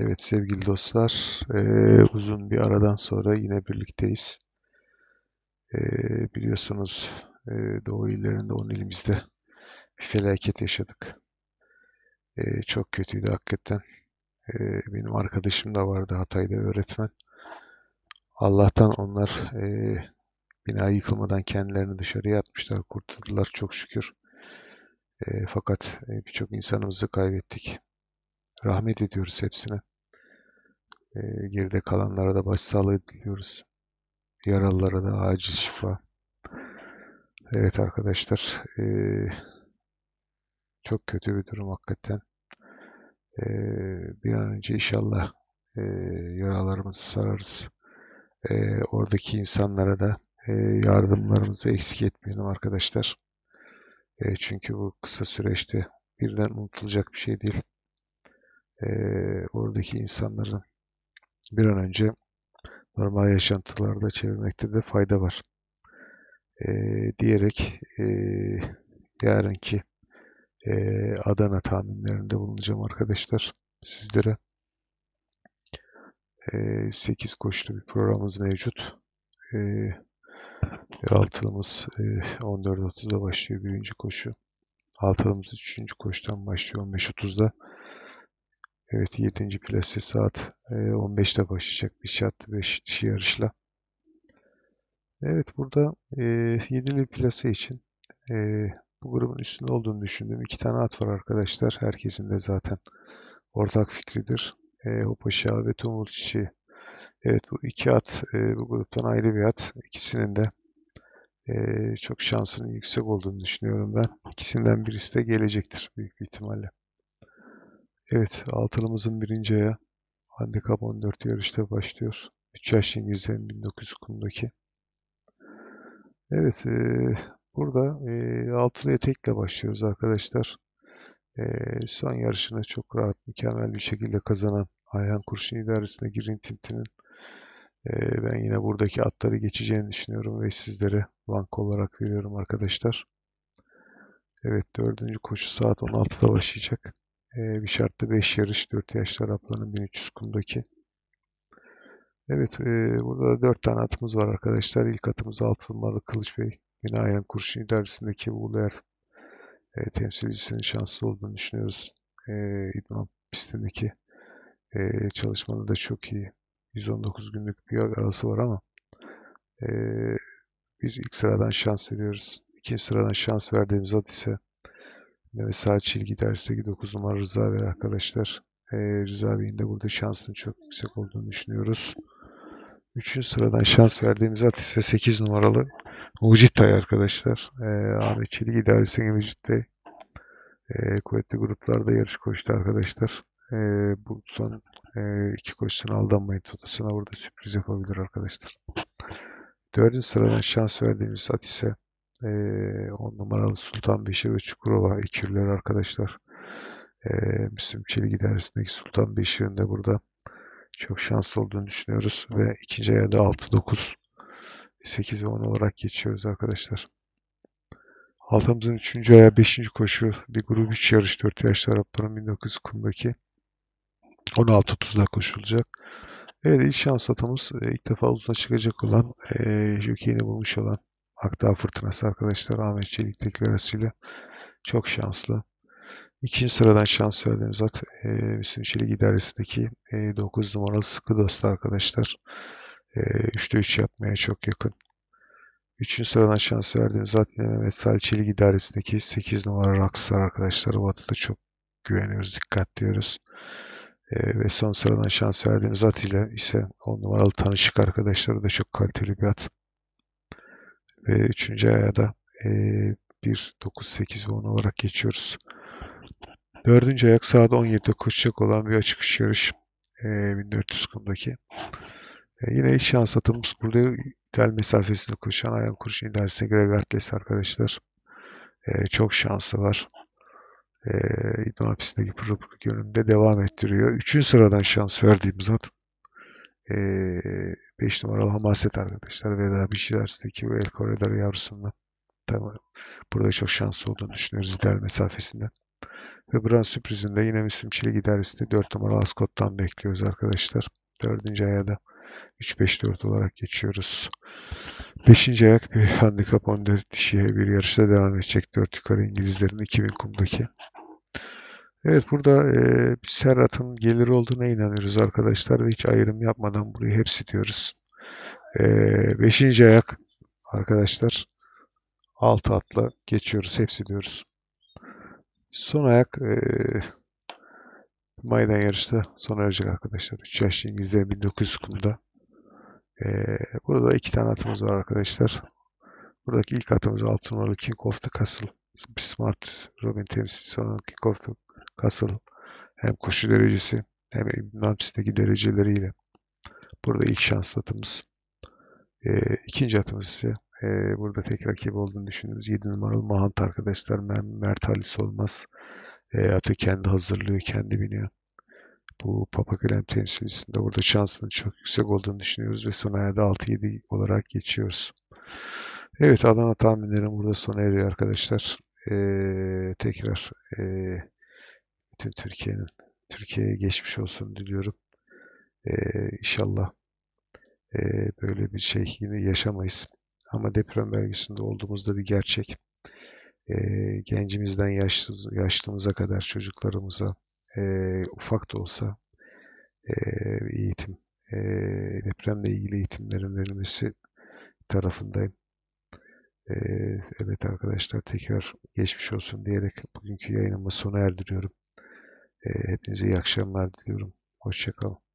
Evet sevgili dostlar, eee, uzun bir aradan sonra yine birlikteyiz. Eee, biliyorsunuz eee, Doğu illerinde, 10 ilimizde bir felaket yaşadık. Eee, çok kötüydü hakikaten. Eee, benim arkadaşım da vardı Hatay'da öğretmen. Allah'tan onlar eee bina yıkılmadan kendilerini dışarıya atmışlar, kurtuldular çok şükür. Eee, fakat e, birçok insanımızı kaybettik. Rahmet ediyoruz hepsine. Eee, geride kalanlara da başsağlığı diliyoruz. Yaralılara da acil şifa. Evet arkadaşlar, eee, çok kötü bir durum hakikaten. Eee, bir an önce inşallah eee, yaralarımızı sararız. Eee, oradaki insanlara da eee, yardımlarımızı eksik etmeyelim arkadaşlar. Eee, çünkü bu kısa süreçte birden unutulacak bir şey değil. Eee, oradaki insanların bir an önce normal yaşantılarda çevirmekte de fayda var. Eee, diyerek eee, yarınki eee, Adana tahminlerinde bulunacağım arkadaşlar sizlere. Eee 8 koşulu bir programımız mevcut. Eee altılımız eee 14.30'da başlıyor birinci koşu. Altılımız 3. koşudan başlıyor 15.30'da. Evet 7. plase saat eee, 15'te başlayacak bir şartlı 5 dişi yarışla. Evet burada eee 7'li plase için eee, bu grubun üstünde olduğunu düşündüğüm iki tane at var arkadaşlar. Herkesin de zaten ortak fikridir. Hopaşa ve Tumul Çiçeği. Evet bu iki at bu gruptan ayrı bir at. İkisinin de çok şansının yüksek olduğunu düşünüyorum ben. İkisinden birisi de gelecektir büyük bir ihtimalle. Evet altılımızın birinci ayağı Handikap 14 yarışta başlıyor. 3 yaş İngilizlerin 1900 kumdaki. Evet eee, burada eee altılıya tekle başlıyoruz arkadaşlar. Eee, son yarışını çok rahat, mükemmel bir şekilde kazanan Ayhan Kurşun idaresinde Girin Tintin'in eee, ben yine buradaki atları geçeceğini düşünüyorum ve sizlere bank olarak veriyorum arkadaşlar. Evet dördüncü koşu saat 16'da başlayacak. Eee, bir şartlı 5 yarış 4 yaşlı Arapların 1300 kumdaki. Evet eee, burada 4 tane atımız var arkadaşlar. İlk atımız 6 numaralı Kılıç Bey. Yine Ayhan Kurşun idaresindeki Uğur e, temsilcisinin şanslı olduğunu düşünüyoruz. E, İdman pistindeki e, çalışmanı da çok iyi. 119 günlük bir arası var ama e, biz ilk sıradan şans veriyoruz. İkinci sıradan şans verdiğimiz at ise Mehmet Sağ Çilgi dersteki 9 numara Rıza Bey arkadaşlar. E, Rıza Bey'in de burada şansının çok yüksek olduğunu düşünüyoruz. Üçüncü sıradan şans verdiğimiz at ise 8 numaralı Mucit Tay arkadaşlar. E, Ahmet Çelik idaresinde Mucit Bey e, kuvvetli gruplarda yarış koştu arkadaşlar. E, bu son e, iki koşusuna aldanmayın. Totosuna burada sürpriz yapabilir arkadaşlar. Dördüncü sıradan şans verdiğimiz at ise e, 10 numaralı Sultan Beşir ve Çukurova ekürler arkadaşlar. E, Müslüm Çelik idaresindeki Sultan Beşir'in de burada çok şanslı olduğunu düşünüyoruz. Ve ikinci ayağı da 6-9 8 ve 10 olarak geçiyoruz arkadaşlar. Altımızın 3. ayağı 5. koşu bir grup 3 yarış 4 yaşlı Arapların 1900 kumdaki 16.30'da koşulacak. Evet ilk şans atımız e, ilk defa uzuna çıkacak olan e, jockeyini bulmuş olan Akdağ Fırtınası arkadaşlar Ahmet Çelik deklarasıyla çok şanslı. İkinci sıradan şans verdiğimiz at e, bizim Çelik idaresindeki e, 9 numaralı sıkı dost arkadaşlar. E, 3'te 3 yapmaya çok yakın. Üçüncü sıradan şans verdiğimiz at yine Mehmet Salih Çelik idaresindeki 8 numara Rockstar arkadaşlar. Adı da çok güveniyoruz, dikkat diyoruz. E, ve son sıradan şans verdiğimiz at ile ise 10 numaralı tanışık arkadaşları da çok kaliteli bir at. Ve üçüncü aya da e, 1, 9, 8 ve 10 olarak geçiyoruz. Dördüncü ayak saat 17'de koşacak olan bir açık yarış. E, 1400 kumdaki. E, yine ilk şans atımız burada ideal mesafesini koşan Ayhan Kurşun ilerisine göre Vertles arkadaşlar. E, çok şansı var. E, İdman pistindeki pırıl pırıl görünümde devam ettiriyor. Üçüncü sıradan şans verdiğimiz at. 5 e, numaralı Hamaset arkadaşlar. Veda Bişiler'sindeki bu El Corredor yavrusundan. Tamam. Burada çok şanslı olduğunu düşünüyoruz ideal mesafesinde. Ve Brand sürprizinde yine Müslüm Çelik idaresinde 4 numaralı Ascot'tan bekliyoruz arkadaşlar. Dördüncü aya da 3-5-4 olarak geçiyoruz. Beşinci ayak bir handikap 14 dişiye bir yarışta devam edecek. 4 yukarı İngilizlerin 2000 kumdaki. Evet burada e, biz her atın geliri olduğuna inanıyoruz arkadaşlar ve hiç ayrım yapmadan burayı hepsi diyoruz. E, beşinci ayak arkadaşlar 6 atla geçiyoruz hepsi diyoruz. Son ayak e, Maydan yarışta sona erecek arkadaşlar. 3 yaşlı İngilizler 1900 kumda. E, burada iki tane atımız var arkadaşlar. Buradaki ilk atımız 6 numaralı King of the Castle. Bir Smart Robin temsilcisi olan the Castle. Hem koşu derecesi hem Nantis'teki dereceleriyle. Burada ilk şans atımız. E, ikinci atımız ise e, burada tek rakip olduğunu düşündüğümüz 7 numaralı Mahant arkadaşlar. Mert Halis olmaz. E, atı kendi hazırlıyor, kendi biniyor. Bu Papa Krem temsilcisinde burada şansının çok yüksek olduğunu düşünüyoruz ve son ayda 6-7 olarak geçiyoruz. Evet Adana tahminlerim burada sona eriyor arkadaşlar. Ee, tekrar e, bütün Türkiye'nin Türkiye'ye geçmiş olsun diliyorum. Ee, inşallah e, böyle bir şey yine yaşamayız. Ama deprem bölgesinde olduğumuzda bir gerçek. E, gencimizden yaşlı, yaşlımıza kadar çocuklarımıza e, ufak da olsa e, eğitim, e, depremle ilgili eğitimlerin verilmesi tarafındayım. E, evet arkadaşlar tekrar geçmiş olsun diyerek bugünkü yayınımı sona erdiriyorum. E, hepinize iyi akşamlar diliyorum. Hoşçakalın.